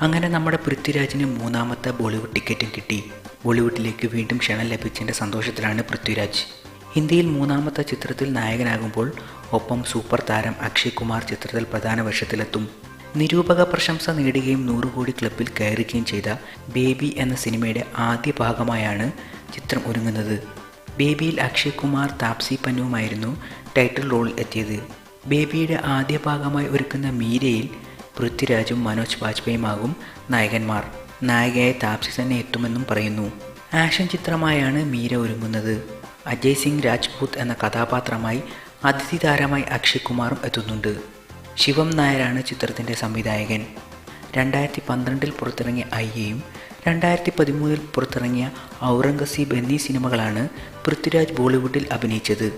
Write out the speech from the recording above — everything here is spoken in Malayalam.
അങ്ങനെ നമ്മുടെ പൃഥ്വിരാജിന് മൂന്നാമത്തെ ബോളിവുഡ് ടിക്കറ്റും കിട്ടി. ബോളിവുഡിലേക്ക് വീണ്ടും ക്ഷണം ലഭിച്ചതിന്റെ സന്തോഷത്തിലാണ് പൃഥ്വിരാജ്. ഹിന്ദിയിൽ മൂന്നാമത്തെ ചിത്രത്തിൽ നായകനാകുമ്പോൾ ഒപ്പം സൂപ്പർ താരം അക്ഷയ് കുമാർ ചിത്രത്തിൽ പ്രധാന വേഷത്തിലെത്തും. നിരൂപക പ്രശംസ നേടുകയും നൂറ് കോടി ക്ലബിൽ കയറുകയും ചെയ്ത ബേബി എന്ന സിനിമയുടെ ആദ്യ ഭാഗമായാണ് ചിത്രം ഒരുങ്ങുന്നത്. ബേബിയിൽ അക്ഷയ് കുമാർ താപ്സി പന്നുവുമായിരുന്നു ടൈറ്റിൽ റോളിൽ എത്തിയത്. ബേബിയുടെ ആദ്യ ഭാഗമായി ഒരുക്കുന്ന മീരയിൽ പൃഥ്വിരാജും മനോജ് ബാജ്പേയിയുമാകും നായകന്മാർ. നായികയായി താപ്സി തന്നെ എത്തുമെന്നും പറയുന്നു. ആക്ഷൻ ചിത്രമായാണ് മീര ഒരുങ്ങുന്നത്. അജയ് സിംഗ് രാജ്പൂത് എന്ന കഥാപാത്രമായി അതിഥി താരമായി അക്ഷയ് കുമാറും എത്തുന്നുണ്ട്. ശിവം നായരാണ് ചിത്രത്തിന്റെ സംവിധായകൻ. രണ്ടായിരത്തി പന്ത്രണ്ടിൽ പുറത്തിറങ്ങിയ അയ്യയും രണ്ടായിരത്തി പതിമൂന്നിൽ പുറത്തിറങ്ങിയ ഔറംഗസീബ് എന്നീ സിനിമകളാണ് പൃഥ്വിരാജ് ബോളിവുഡിൽ അഭിനയിച്ചത്.